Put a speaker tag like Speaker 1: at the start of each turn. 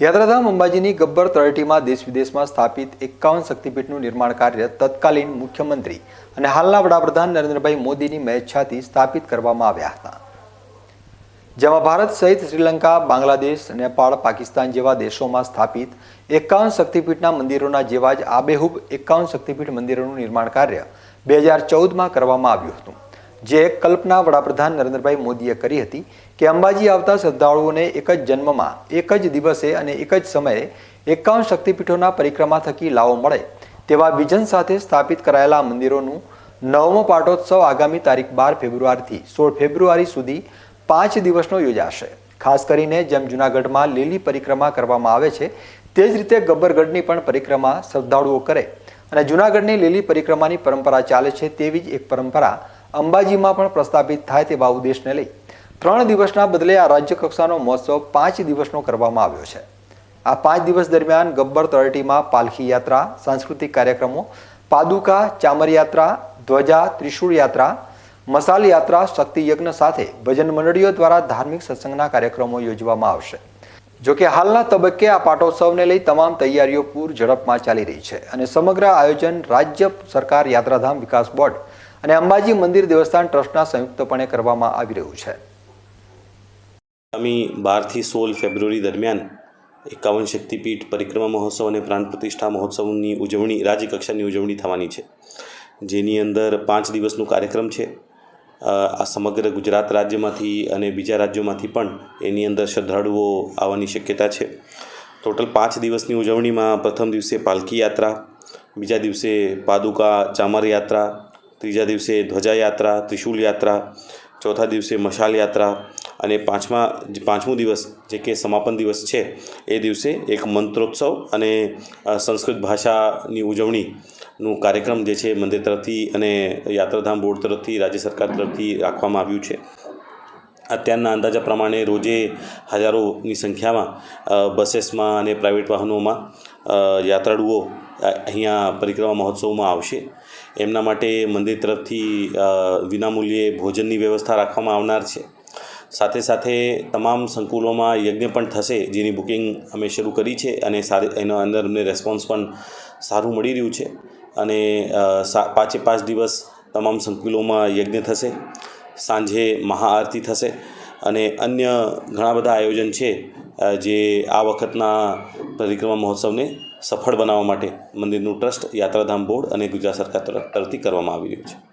Speaker 1: યાત્રાધામ અંબાજીની ગબ્બર તળેટીમાં દેશ વિદેશમાં સ્થાપિત એકાવન શક્તિપીઠનું નિર્માણ કાર્ય તત્કાલીન મુખ્યમંત્રી અને હાલના વડાપ્રધાન નરેન્દ્રભાઈ મોદીની મહેચ્છાથી સ્થાપિત કરવામાં આવ્યા હતા. જેમાં ભારત સહિત શ્રીલંકા, બાંગ્લાદેશ, નેપાળ, પાકિસ્તાન જેવા દેશોમાં સ્થાપિત એકાવન શક્તિપીઠના મંદિરોના જેવા જ આબેહૂબ એકાવન શક્તિપીઠ મંદિરોનું નિર્માણ કાર્ય બે હજાર ચૌદમાં કરવામાં આવ્યું હતું. જે કલ્પના વડાપ્રધાન નરેન્દ્રભાઈ મોદીએ કરી હતી કે અંબાજી આવતા શ્રદ્ધાળુઓને એક જ જન્મમાં, એક જ દિવસે અને એક જ સમયે એકાવન શક્તિપીઠોના પરિક્રમા થકી લાવો મળે, તેવા વિઝન સાથે સ્થાપિત કરાયેલા મંદિરોનું નવમો પાટોત્સવ આગામી તારીખ બાર ફેબ્રુઆરીથી સોળ ફેબ્રુઆરી સુધી પાંચ દિવસનો યોજાશે. ખાસ કરીને જેમ જૂનાગઢમાં લીલી પરિક્રમા કરવામાં આવે છે, તે જ રીતે ગબ્બરગઢની પણ પરિક્રમા શ્રદ્ધાળુઓ કરે. અને જૂનાગઢની લીલી પરિક્રમાની પરંપરા ચાલે છે તેવી જ એક પરંપરા અંબાજીમાં પણ પ્રસ્થાપિત થાય તેવા ઉદ્દેશને લઈ ત્રણ દિવસના બદલે આ રાજ્ય કક્ષાનો મહોત્સવ પાંચ દિવસનો કરવામાં આવ્યો છે. આ પાંચ દિવસ દરમિયાન ગબ્બર તળેટીમાં પાલખી યાત્રા, સાંસ્કૃતિક કાર્યક્રમો, પાદુકા, ચામર યાત્રા, ધ્વજા, ત્રિશુળ યાત્રા, મસાલ યાત્રા, શક્તિ યજ્ઞ સાથે ભજન મંડળીઓ દ્વારા ધાર્મિક સત્સંગના કાર્યક્રમો યોજવામાં આવશે. જોકે હાલના તબક્કે આ પાટોત્સવને લઈ તમામ તૈયારીઓ પૂર ઝડપમાં ચાલી રહી છે અને સમગ્ર આયોજન રાજ્ય સરકાર યાત્રાધામ વિકાસ બોર્ડ અને અંબાજી મંદિર દેવસ્થાન ટ્રસ્ટના સંયુક્તપણે કરવામાં આવી રહ્યું છે.
Speaker 2: આગામી બારથી સોળ ફેબ્રુઆરી દરમિયાન એકાવન શક્તિપીઠ પરિક્રમા મહોત્સવ અને પ્રાણ પ્રતિષ્ઠા મહોત્સવની ઉજવણી, રાજ્યકક્ષાની ઉજવણી થવાની છે. જેની અંદર પાંચ દિવસનો કાર્યક્રમ છે. આ સમગ્ર ગુજરાત રાજ્યમાંથી અને બીજા રાજ્યોમાંથી પણ એની અંદર શ્રદ્ધાળુઓ આવવાની શક્યતા છે. ટોટલ પાંચ દિવસની ઉજવણીમાં પ્રથમ દિવસે પાલખી યાત્રા, બીજા દિવસે પાદુકા ચામર યાત્રા ત્રીજા દિવસે ધ્વજાયાત્રા યાત્રા ત્રિશૂલ યાત્રા ચોથા દિવસે મશાલ યાત્રા અને પાંચમા, પાંચમો દિવસ જે કે સમાપન દિવસ છે, એ દિવસે એક મંત્રોત્સવ અને સંસ્કૃત ભાષાની ઉજવણીનું કાર્યક્રમ જે છે મંદિર તરફથી અને યાત્રાધામ બોર્ડ તરફથી રાજ્ય સરકાર તરફથી રાખવામાં આવ્યું છે. અત્યારના અંદાજા પ્રમાણે રોજે હજારોની સંખ્યામાં બસેસમાં અને પ્રાઇવેટ વાહનોમાં યાત્રાળુઓ અહીંયા પરિક્રમા મહોત્સવમાં આવશે. એમના માટે મંદિર તરફથી વિનામૂલ્યે ભોજનની વ્યવસ્થા રાખવામાં આવનાર છે. સાથે સાથે તમામ સંકુલોમાં યજ્ઞ પણ થશે જેની બુકિંગ અમે શરૂ કરી છે અને સારી, એના અંદર અમને રેસ્પોન્સ પણ સારું મળી રહ્યું છે. અને પાંચે પાંચ દિવસ તમામ સંકુલોમાં યજ્ઞ થશે. સાંજે મહાઆરતી થશે. અને અન્ય ઘણા બધા આયોજન છે જે આ વખતના પરિક્રમા મહોત્સવને સફળ બનાવવા માટે મંદિરનું ટ્રસ્ટ, યાત્રાધામ બોર્ડ અને ગુજરાત સરકાર તરફ તરફથી કરવામાં આવી રહ્યું છે.